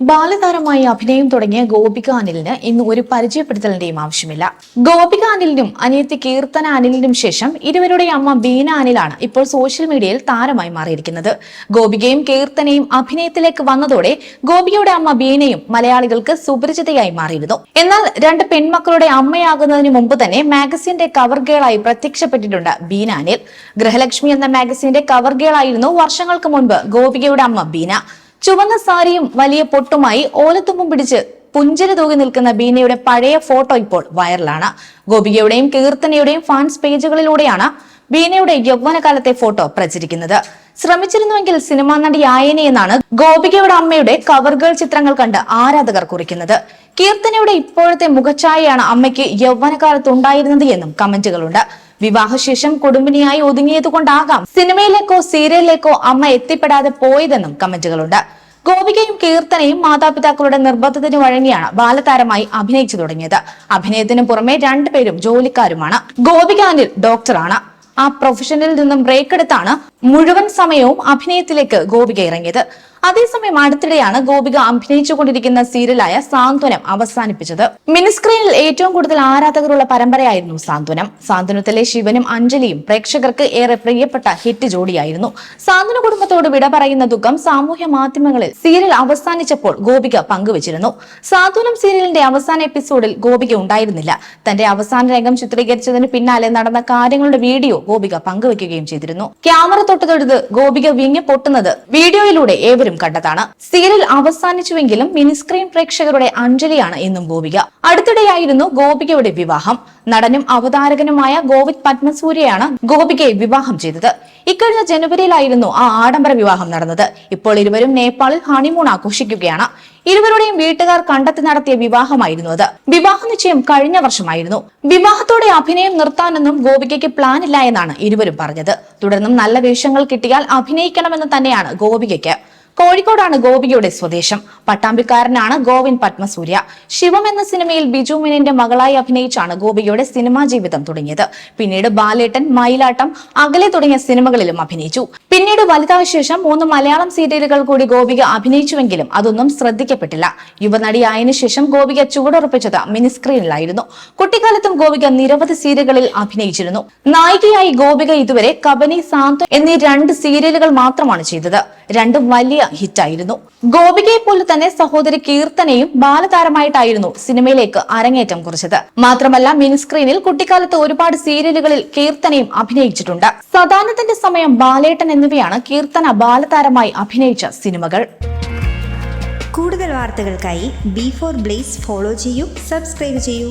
ബാലതാരമായി അഭിനയം തുടങ്ങിയ ഗോപിക അനിലിന് ഇന്ന് ഒരു പരിചയപ്പെടുത്തലിന്റെയും ആവശ്യമില്ല. ഗോപിക അനിലിനും അനിയത്തി കീർത്തന അനിലിനും ശേഷം ഇരുവരുടെ അമ്മ ബീന അനിലാണ് ഇപ്പോൾ സോഷ്യൽ മീഡിയയിൽ താരമായി മാറിയിരിക്കുന്നത്. ഗോപികയും കീർത്തനയും അഭിനയത്തിലേക്ക് വന്നതോടെ ഗോപികയുടെ അമ്മ ബീനയും മലയാളികൾക്ക് സുപരിചിതയായി മാറിയിരുന്നു. എന്നാൽ രണ്ട് പെൺമക്കളുടെ അമ്മയാകുന്നതിന് മുമ്പ് തന്നെ മാഗസിന്റെ കവർ ഗേളായി പ്രത്യക്ഷപ്പെട്ടിട്ടുണ്ട് ബീന അനിൽ. ഗൃഹലക്ഷ്മി എന്ന മാഗസിന്റെ കവർ ഗേളായിരുന്നു വർഷങ്ങൾക്ക് മുൻപ് ഗോപികയുടെ അമ്മ ബീന. ചുവന്ന സാരിയും വലിയ പൊട്ടുമായി ഓലത്തുമ്പും പിടിച്ച് പുഞ്ചിരി തൂകി നിൽക്കുന്ന ബീനയുടെ പഴയ ഫോട്ടോ ഇപ്പോൾ വൈറലാണ്. ഗോപികയുടെയും കീർത്തനയുടെയും ഫാൻസ് പേജുകളിലൂടെയാണ് ബീനയുടെ യൗവനകാലത്തെ ഫോട്ടോ പ്രചരിക്കുന്നത്. ശ്രമിച്ചിരുന്നുവെങ്കിൽ സിനിമാ നടി ആയനെ എന്നാണ് ഗോപികയുടെ അമ്മയുടെ കവർ ഗേൾ ചിത്രങ്ങൾ കണ്ട് ആരാധകർ കുറിക്കുന്നത്. കീർത്തനയുടെ ഇപ്പോഴത്തെ മുഖഛായയാണ് അമ്മയ്ക്ക് യൗവനകാലത്ത് ഉണ്ടായിരുന്നത് എന്നും കമന്റുകളുണ്ട്. വിവാഹശേഷം കുടുംബിനിയായി ഒതുങ്ങിയതുകൊണ്ടാകാം സിനിമയിലേക്കോ സീരിയലിലേക്കോ അമ്മ എത്തിപ്പെടാതെ പോയതെന്നും കമന്റുകളുണ്ട്. ഗോപികയും കീർത്തനയും മാതാപിതാക്കളുടെ നിർബന്ധത്തിന് വഴങ്ങിയാണ് ബാലതാരമായി അഭിനയിച്ചു തുടങ്ങിയത്. അഭിനയത്തിന് പുറമെ രണ്ടുപേരും ജോലിക്കാരുമാണ്. ഗോപിക അനിൽ ഡോക്ടറാണ്. ആ പ്രൊഫഷനിൽ നിന്നും ബ്രേക്ക് എടുത്താണ് മുഴുവൻ സമയവും അഭിനയത്തിലേക്ക് ഗോപിക ഇറങ്ങിയത്. അതേസമയം അടുത്തിടെയാണ് ഗോപിക അഭിനയിച്ചുകൊണ്ടിരിക്കുന്ന സീരിയലായ സാന്ത്വനം അവസാനിപ്പിച്ചത്. മിനിസ്ക്രീനിൽ ഏറ്റവും കൂടുതൽ ആരാധകരുള്ള പരമ്പരയായിരുന്നു സാന്ത്വനം. സാന്ത്വനത്തിലെ ശിവനും അഞ്ജലിയും പ്രേക്ഷകർക്ക് ഏറെ പ്രിയപ്പെട്ട ഹിറ്റ് ജോഡിയായിരുന്നു. സാന്ത്വന കുടുംബത്തോട് വിട പറയുന്ന ദുഃഖം സാമൂഹ്യ മാധ്യമങ്ങളിൽ സീരിയൽ അവസാനിച്ചപ്പോൾ ഗോപിക പങ്കുവച്ചിരുന്നു. സാന്ത്വനം സീരിയലിന്റെ അവസാന എപ്പിസോഡിൽ ഗോപിക ഉണ്ടായിരുന്നില്ല. തന്റെ അവസാന രംഗം ചിത്രീകരിച്ചതിന് പിന്നാലെ നടന്ന കാര്യങ്ങളുടെ വീഡിയോ ഗോപിക പങ്കുവയ്ക്കുകയും ചെയ്തിരുന്നു. ക്യാമറ തൊട്ട് തൊടുത് ഗോപിക വിങ്ങി പൊട്ടുന്നത് വീഡിയോയിലൂടെ ഏവരും കണ്ടതാണ്. സീരിയൽ അവസാനിച്ചുവെങ്കിലും മിനിസ്ക്രീൻ പ്രേക്ഷകരുടെ അഞ്ജലിയാണ് എന്നും ഗോപിക. അടുത്തിടെയായിരുന്നു ഗോപികയുടെ വിവാഹം. നടനും അവതാരകനുമായ ഗോവിന്ദ് പത്മസൂര്യയാണ് ഗോപികയെ വിവാഹം ചെയ്തത്. ഇക്കഴിഞ്ഞ ജനുവരിയിലായിരുന്നു ആ ആഡംബര വിവാഹം നടന്നത്. ഇപ്പോൾ ഇരുവരും നേപ്പാളിൽ ഹണിമൂൺ ആഘോഷിക്കുകയാണ്. ഇരുവരുടെയും വീട്ടുകാർ കണ്ടെത്തി നടത്തിയ വിവാഹമായിരുന്നു അത്. വിവാഹ നിശ്ചയം കഴിഞ്ഞ വർഷമായിരുന്നു. വിവാഹത്തോടെ അഭിനയം നിർത്താനൊന്നും ഗോപികയ്ക്ക് പ്ലാൻ ഇല്ല എന്നാണ് ഇരുവരും പറഞ്ഞത്. തുടർന്നും നല്ല വേഷങ്ങൾ കിട്ടിയാൽ അഭിനയിക്കണമെന്ന് തന്നെയാണ് ഗോപികയ്ക്ക്. കോഴിക്കോടാണ് ഗോപികയുടെ സ്വദേശം. പട്ടാമ്പിക്കാരനാണ് ഗോവിൻ പത്മസൂര്യ. ശിവം എന്ന സിനിമയിൽ ബിജു മിനിന്റെ മകളായി അഭിനയിച്ചാണ് ഗോപികയുടെ സിനിമാ ജീവിതം തുടങ്ങിയത്. പിന്നീട് ബാലേട്ടൻ മയിലാട്ടം അകലെ തുടങ്ങിയ സിനിമകളിലും അഭിനയിച്ചു. പിന്നീട് വലുതായ ശേഷം മൂന്ന് മലയാളം സീരിയലുകൾ കൂടി ഗോപിക അഭിനയിച്ചുവെങ്കിലും അതൊന്നും ശ്രദ്ധിക്കപ്പെട്ടില്ല. യുവനടിയായതിനു ശേഷം ഗോപിക ചുവടുറപ്പിച്ചത് മിനിസ്ക്രീനിലായിരുന്നു. കുട്ടിക്കാലത്തും ഗോപിക നിരവധി സീരിയലുകളിൽ അഭിനയിച്ചിരുന്നു. നായികയായി ഗോപിക ഇതുവരെ കബനി സാന്ത്വ എന്നീ രണ്ട് സീരിയലുകൾ മാത്രമാണ് ചെയ്തത്. രണ്ടും വലിയ ഹിറ്റായിരുന്നു. ഗോപികയെ പോലെ തന്നെ സഹോദരി കീർത്തനയും ബാലതാരമായിട്ടായിരുന്നു സിനിമയിലേക്ക് അരങ്ങേറ്റം കുറിച്ചത്. മാത്രമല്ല മിനി സ്ക്രീനിൽ കുട്ടിക്കാലത്ത് ഒരുപാട് സീരിയലുകളിൽ കീർത്തനയും അഭിനയിച്ചിട്ടുണ്ട്. സദാനത്തിന്റെ സമയം ബാലേട്ടൻ എന്നിവയാണ് കീർത്തന ബാലതാരമായി അഭിനയിച്ച സിനിമകൾ. കൂടുതൽ വാർത്തകൾക്കായി ബി ഫോർ ബ്ലേസ് ഫോളോ ചെയ്യൂ സബ്സ്ക്രൈബ് ചെയ്യൂ.